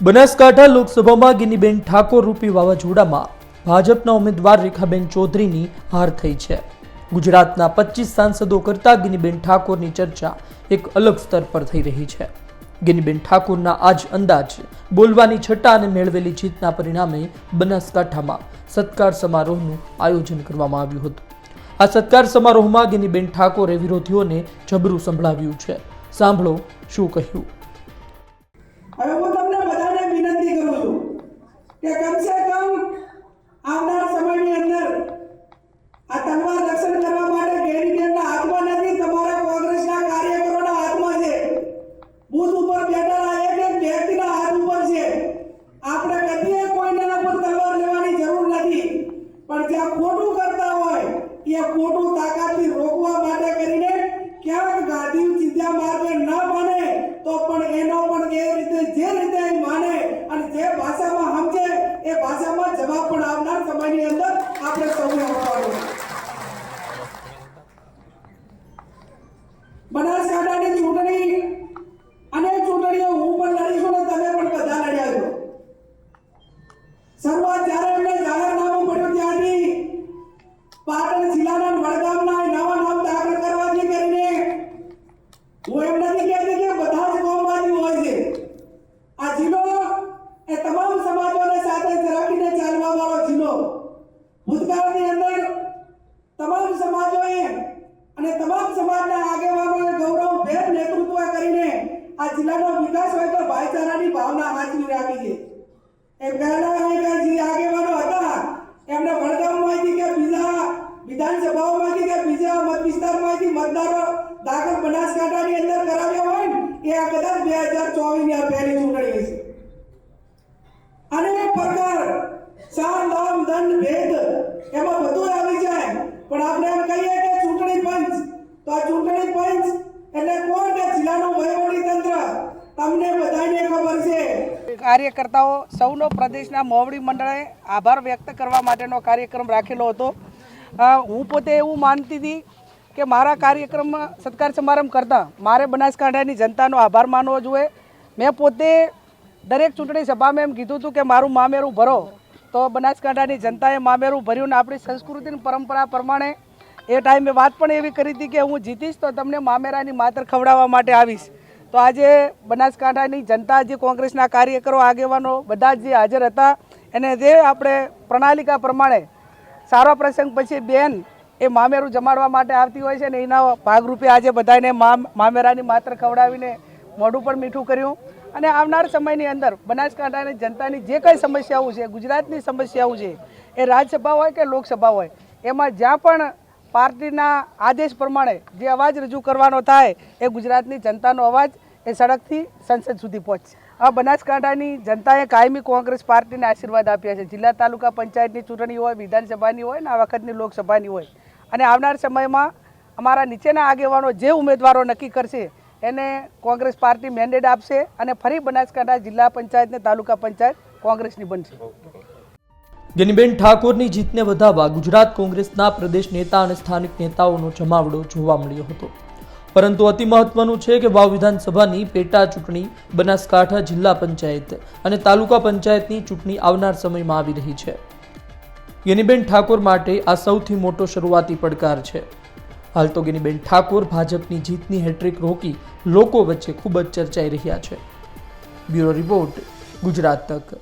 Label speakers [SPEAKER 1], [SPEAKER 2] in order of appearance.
[SPEAKER 1] બનાસકાંઠા લોકસભામાં ગિનીબેન ઠાકોર રૂપી વાવાઝોડામાં ભાજપના ઉમેદવાર રેખાબેન ચૌધરીની હાર થઈ છે. ગુજરાતના પચીસ સાંસદો કરતાં ગિનીબેન ઠાકોરની ચર્ચા એક અલગ સ્તર પર થઈ રહી છે. ગિનીબેન ઠાકોરના આજ અંદાજ, બોલવાની છટા અને મેળવેલી જીતના પરિણામે બનાસકાંઠામાં સત્કાર સમારોહનું આયોજન કરવામાં આવ્યું હતું. આ સત્કાર સમારોહમાં ગિનીબેન ઠાકોરે વિરોધીઓને જબરું સંભળાવ્યું છે. સાંભળો શું કહ્યું
[SPEAKER 2] હવે હું તમને બધાને વિનંતી કરું છું કે કમસે કમ આવનાર સમયની અંદર આ તલવાર રક્ષણ કરવા માટે ગેરીબેનના હાથમાં નથી, તમારા કોંગ્રેસના કાર્યકરોના હાથમાં છે. બુથ ઉપર બેઠેલા એક એક વ્યક્તિના હાથ ઉપર છે. આપણે કદીએ કોઈના પર તલવાર લેવાની જરૂર નથી. પણ જ્યાં ખોટું કરતા હોય એ ખોટું તાકાતથી રોકવા માટે કરીને ક્યાંક ગાંધી સીધા માર્ગે ન બને, તો પણ એનો પણ હું એમ નથી કહેતી કે બધા જ ગામમાંથી હોય છે. આ જિલ્લો એ તમામ સમાજોને સાથે રાખીને ચાલવા વાળો જિલ્લો. ભૂતકાળની અંદર તમામ સમાજોએ અને તમામ સમાજના આગેવાનોએ ગૌરવભેર નેતૃત્વ કરીને આ જિલ્લાનો વિકાસ હોય તો ભાઈચારાની ભાવના હાજરી રાખી છે. એ પહેલા કે જે આગેવાનો હતા, એમને વડગામમાંથી કે બીજા વિધાનસભાઓમાંથી કે બીજા મત વિસ્તારમાંથી મતદારો દાખલ બનાસકાંઠાની અંદર કરાવ્યા હોય એ આ કદાચ બે હજાર ચોવીસની આ પહેલી ચૂંટણી હશે. અનેક પ્રકાર સામ દામ, દંડ, ભેદ એમાં બધું આવી જાય. પણ આપણે એમ કહીએ કે ચૂંટણી પંચ, તો આ ચૂંટણી પંચ એટલે કોણ કે જિલ્લાનું વહીવટી તંત્ર? તમને બધાને ખબર છે.
[SPEAKER 3] કાર્યકર્તાઓ, સૌનો પ્રદેશના મોવડી મંડળે આભાર વ્યક્ત કરવા માટેનો કાર્યક્રમ રાખેલો હતો. હું પોતે એવું માનતી હતી કે મારા કાર્યક્રમમાં સત્કાર સમારંભ કરતાં મારે બનાસકાંઠાની જનતાનો આભાર માનવો જોઈએ. મેં પોતે દરેક ચૂંટણી સભામાં એમ કીધું હતું કે મારું મામેરું ભરો. તો બનાસકાંઠાની જનતાએ મામેરું ભર્યું ને આપણી સંસ્કૃતિની પરંપરા પ્રમાણે એ ટાઈમે વાત પણ એવી કરી હતી કે હું જીતીશ તો તમને મામેરાની માતર ખવડાવવા માટે આવીશ. તો આજે બનાસકાંઠાની જનતા જે કોંગ્રેસના કાર્યકરો, આગેવાનો બધા જ જે હાજર હતા, એને જે આપણે પ્રણાલિકા પ્રમાણે સારો પ્રસંગ પછી બેન એ મામેરું જમાડવા માટે આવતી હોય છે ને એના ભાગરૂપે આજે બધાને મામ, મામેરાની માત્ર ખવડાવીને મોઢું પણ મીઠું કર્યું. અને આવનાર સમયની અંદર બનાસકાંઠાની જનતાની જે કંઈ સમસ્યાઓ છે, ગુજરાતની સમસ્યાઓ છે, એ રાજ્યસભા હોય કે લોકસભા હોય, એમાં જ્યાં પણ પાર્ટીના આદેશ પ્રમાણે જે અવાજ રજૂ કરવાનો થાય, એ ગુજરાતની જનતાનો અવાજ એ સડકથી સંસદ સુધી પહોંચશે. આ બનાસકાંઠાની જનતાએ કાયમી કોંગ્રેસ પાર્ટીને આશીર્વાદ આપ્યા છે. જિલ્લા તાલુકા પંચાયતની ચૂંટણી હોય, વિધાનસભાની હોય ને આ વખતની લોકસભાની હોય. અને આવનાર સમયમાં અમારા નીચેના આગેવાનો જે ઉમેદવારો નક્કી કરશે, એને કોંગ્રેસ પાર્ટી મેન્ડેટ આપશે અને ફરી બનાસકાંઠા જિલ્લા પંચાયત ને તાલુકા પંચાયત કોંગ્રેસની બનશે.
[SPEAKER 1] ગેનીબેન ઠાકોરની જીતને વધાવવા ગુજરાત કોંગ્રેસના પ્રદેશ નેતા અને સ્થાનિક નેતાઓનો જમાવડો જોવા મળ્યો હતો. પરંતુ અતિ મહત્વનું છે કે વાવ વિધાનસભાની પેટા ચૂંટણી બનાસકાંઠા જિલ્લા પંચાયત અને તાલુકા પંચાયતની ચૂંટણી આવનાર સમયમાં આવી રહી છે. ગેનીબેન ઠાકોર માટે આ સૌથી મોટો શરૂઆતી પડકાર છે. હાલ તો ગેનીબેન ઠાકોર ભાજપની જીતની હેટ્રિક રોકી લોકો વચ્ચે ખૂબ જ ચર્ચાઈ રહ્યા છે. બ્યુરો રિપોર્ટ ગુજરાત તક.